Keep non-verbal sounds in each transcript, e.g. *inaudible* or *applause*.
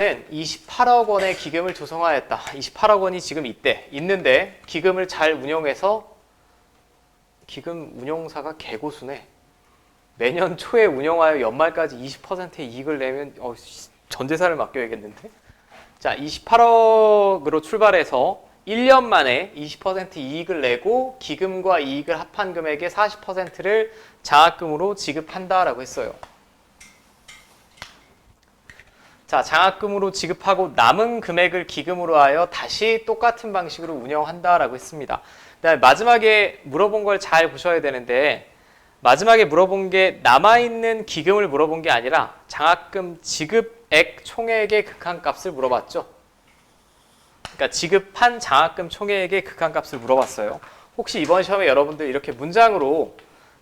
는 28억 원의 기금을 조성하였다. 28억 원이 지금 있대. 있는데 기금을 잘 운영해서 기금 운용사가 개고수네. 매년 초에 운영하여 연말까지 20%의 이익을 내면 어, 씨, 전 재산을 맡겨야겠는데. 자, 28억으로 출발해서 1년 만에 20% 이익을 내고 기금과 이익을 합한 금액의 40%를 장학금으로 지급한다라고 했어요. 자, 장학금으로 지급하고 남은 금액을 기금으로 하여 다시 똑같은 방식으로 운영한다라고 했습니다. 그다음에 마지막에 물어본 걸 잘 보셔야 되는데 마지막에 물어본 게 남아있는 기금을 물어본 게 아니라 장학금 지급액 총액의 극한값을 물어봤죠. 그러니까 지급한 장학금 총액의 극한값을 물어봤어요. 혹시 이번 시험에 여러분들 이렇게 문장으로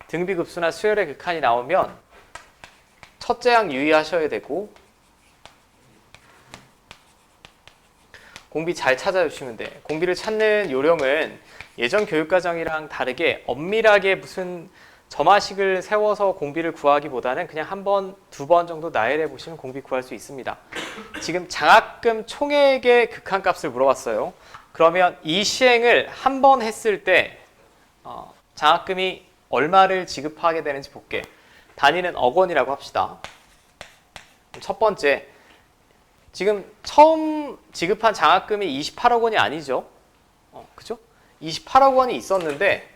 등비급수나 수열의 극한이 나오면 첫째 항 유의하셔야 되고 공비 잘 찾아주시면 돼. 공비를 찾는 요령은 예전 교육과정이랑 다르게 엄밀하게 무슨 점화식을 세워서 공비를 구하기보다는 그냥 한 번, 두 번 정도 나열해 보시면 공비 구할 수 있습니다. 지금 장학금 총액의 극한값을 물어봤어요. 그러면 이 시행을 한 번 했을 때 어, 장학금이 얼마를 지급하게 되는지 볼게. 단위는 억 원이라고 합시다. 첫 번째, 지금 처음 지급한 장학금이 28억 원이 아니죠. 어, 그죠? 28억 원이 있었는데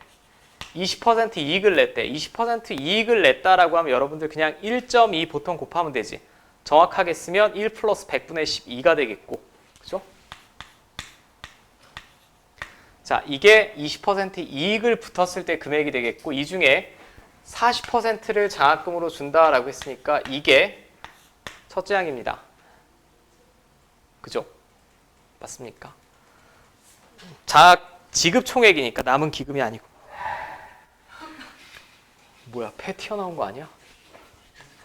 20% 이익을 냈대. 20% 이익을 냈다라고 하면 여러분들 그냥 1.2 보통 곱하면 되지. 정확하게 쓰면 1 플러스 100분의 12가 되겠고. 그죠? 자, 이게 20% 이익을 붙었을 때 금액이 되겠고 이 중에 40%를 장학금으로 준다라고 했으니까 이게 첫째 항입니다. 그죠? 맞습니까? 장학 지급 총액이니까 남은 기금이 아니고. 뭐야, 폐 튀어나온 거 아니야?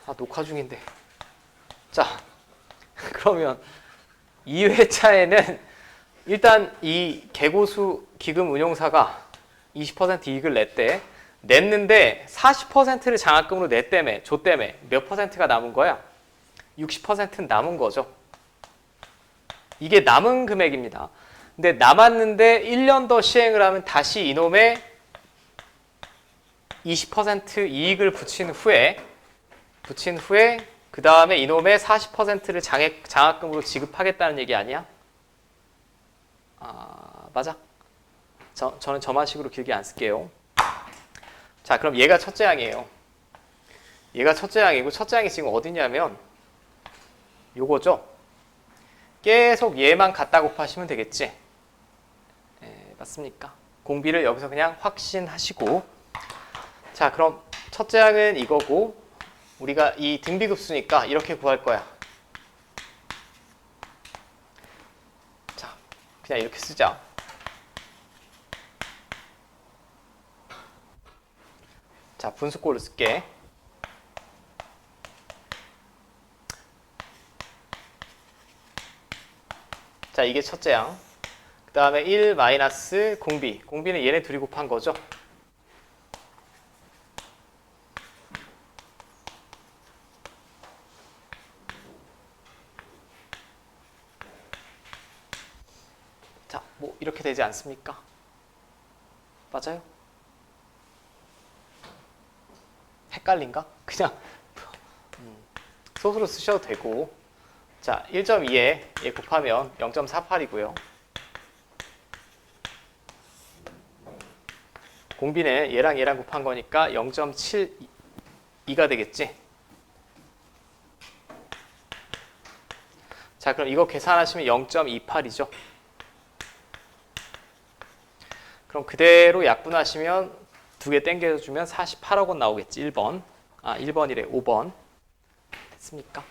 아, 녹화 중인데. 자, *laughs* 그러면 2회차에는 일단 이 개고수 기금 운용사가 20% 이익을 냈대. 냈는데 40%를 장학금으로 냈다며, 줬다며. 몇 퍼센트가 남은 거야? 60%는 남은 거죠. 이게 남은 금액입니다. 근데 남았는데 1년 더 시행을 하면 다시 이놈의 20% 이익을 붙인 후에 붙인 후에 그 다음에 이놈의 40%를 장액, 장학금으로 지급하겠다는 얘기 아니야? 아 맞아. 저, 저는 저만식으로 길게 안 쓸게요. 자 그럼 얘가 첫째 항이에요. 얘가 첫째 항이고 첫째 항이 지금 어디냐면 요거죠. 계속 얘만 갖다 곱하시면 되겠지. 예, 맞습니까? 공비를 여기서 그냥 확신하시고 자 그럼 첫째 항은 이거고 우리가 이 등비급수니까 이렇게 구할 거야. 자 그냥 이렇게 쓰자. 자 분수꼴로 쓸게. 자, 이게 첫째 양. 그 다음에 1 마이너스 공비. 공비는 얘네 둘이 곱한 거죠. 자, 뭐 이렇게 되지 않습니까? 맞아요? 헷갈린가? 그냥 음, 소스로 쓰셔도 되고 자, 1.2에 얘 곱하면 0.48이고요. 공비는 얘랑 얘랑 곱한 거니까 0.72가 되겠지. 자, 그럼 이거 계산하시면 0.28이죠. 그럼 그대로 약분하시면 두 개 땡겨주면 48억 원 나오겠지. 1번. 아, 1번이래. 5번. 됐습니까?